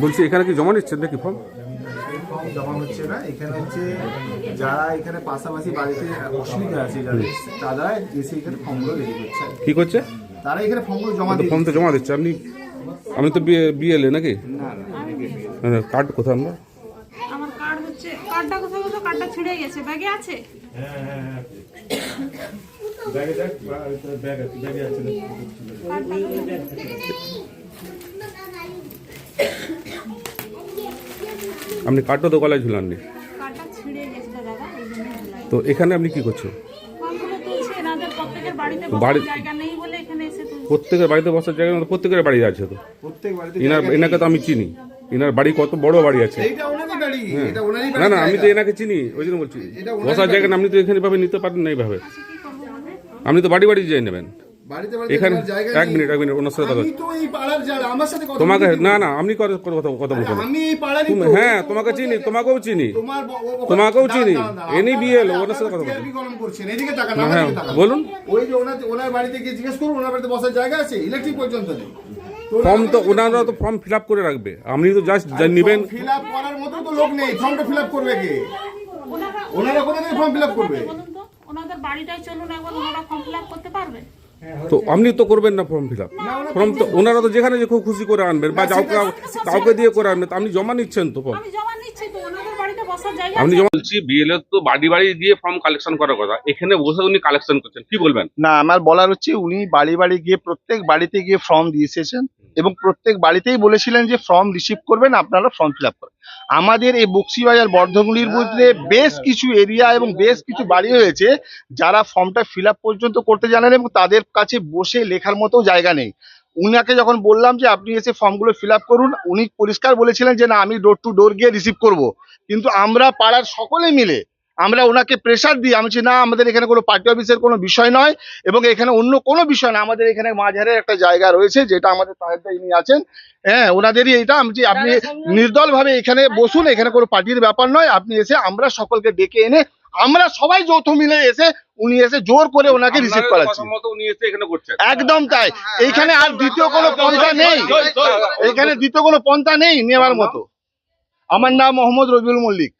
বলছি এখানে কি জমা নিচ্ছেন নাকি ফর্ম? ফর্ম জমা হচ্ছে না এখানে হচ্ছে যারা এখানে পাশাপাশি বাড়িতে অসুবিধা আছে যাদের তারা এসে এখানে ফর্মগুলো রেডি করছে। কি করছে? তারা এখানে ফর্মগুলো জমা দিয়ে ফর্ম তো জমা দিচ্ছে আপনি আমি তো বিএলএ নাকি? না না হ্যাঁ, কার্ড কোথায় আমরা? আমার কার্ড হচ্ছে কার্ডটা কোথায় কোথাও কার্ডটা ছিঁড়ে গেছে ব্যাগে আছে? আপনি কার্ডটা তো গলায় ঝুলাননি। তো এখানে আপনি কি করছেন ফর্মগুলো প্রত্যেকের বাড়িতে বাড়ি- বসার জায়গা নেই বলে এখানে এসে তুলছে। প্রত্যেকের বাড়িতে বসার জায়গা প্রত্যেকের বাড়ি আছে তো। প্রত্যেক এনার এনাকে তো আমি চিনি। এনার বাড়ি কত বড় বাড়ি আছে? বাড়ি এটা ওনারই না বাড়ি না আমি তো এনাকে চিনি ওই জন্য বলছি। বসার জায়গা আপনি তো এখানে ভাবে নিতে পারেন না এইভাবে। আচ্ছা আপনি তো বাড়ি বাড়ি যেয়ে নেবেন। এখানে এক মিনিট এক মিনিট ওনার সাথে কথা আমি তো এই পাড়ার যারা আমার সাথে কথা তোমাকে না না আমি কথা। হ্যাঁ তোমাকে চিনি তোমাকেও চিনি। তোমাকেও চিনি। এনি বিএল, ওনার সাথে কথা আমার হ্যাঁ, বলুন। ওই যে ওনার ওনার বাড়িতে গিয়ে জিজ্ঞেস করুন ওনার বাড়িতে বসার জায়গা আছে? ইলেকট্রিক পর্যন্ত নেই। ফর্ম তো ওনারা তো ফর্ম ফিল আপ করে রাখবে। আপনি তো জাস্ট নেবেন। ফিল আপ করার মতো তো লোক নেই ফর্মটা ফিল আপ করবে কে? ওনারা থেকে ফর্ম ফিল আপ করবে? ওনাদের বাড়িটাই চলুন একবার ওনারা ফর্ম ফিল আপ করতে পারবে? তো আপনি তো করবেন না ফর্ম ফিল আপ। ফর্ম তো ওনারা তো যেখানে যে খুব খুশি করে আনবেন বা কাউকে কাউকে দিয়ে করে আনবেন আপনি জমা নিচ্ছেন তো ফর্ম। আমি জমা নিচ্ছি তো ওনাদের বাড়িতে বসার জায়গা আপনি জমা বলছি বিএলএ তো বাড়ি বাড়ি দিয়ে ফর্ম কালেকশন করার কথা। এখানে বসে উনি কালেকশন করছেন কি বলবেন? না আমার বলার হচ্ছে উনি বাড়ি বাড়ি গিয়ে প্রত্যেক বাড়িতে গিয়ে ফর্ম দিয়ে এসেছেন। এবং প্রত্যেক বাড়িতেই বলেছিলেন যে ফর্ম রিসিভ করবেন আপনারা ফর্ম ফিল আপ করেন আমাদের এই বক্সিবাজার বর্ধগুলির মধ্যে বেশ কিছু এরিয়া এবং বেশ কিছু বাড়ি হয়েছে যারা ফর্মটা ফিল আপ পর্যন্ত করতে জানেন এবং তাদের কাছে বসে লেখার মতো জায়গা নেই। উনাকে যখন বললাম যে আপনি এসে ফর্মগুলো ফিল আপ করুন উনি পরিষ্কার বলেছিলেন যে না আমি ডোর টু ডোর গিয়ে রিসিভ করব। কিন্তু আমরা পাড়ার সকলে মিলে আমরা ওনাকে প্রেশার দিই। আমি না আমাদের এখানে কোনো পার্টি অফিসের কোনো বিষয় নয় এবং এখানে অন্য কোনো বিষয় না। আমাদের এখানে মাঝারের একটা জায়গা রয়েছে যেটা আমাদের তাহেরদা ইনি আছেন। হ্যাঁ ওনাদেরই এটা আমি আপনি নির্দল ভাবে এখানে বসুন। এখানে কোনো পার্টির ব্যাপার নয়। আপনি এসে আমরা সকলকে ডেকে এনে আমরা সবাই যৌথ মিলে এসে উনি এসে জোর করে ওনাকে রিসিভ করাচ্ছি। উনি এসে এখানে করছেন। একদম তাই। এইখানে আর দ্বিতীয় কোনো পন্থা নেই। এখানে দ্বিতীয় কোনো পন্থা নেই নেওয়ার মতো। আমার নাম মোহাম্মদ রবিউল মল্লিক।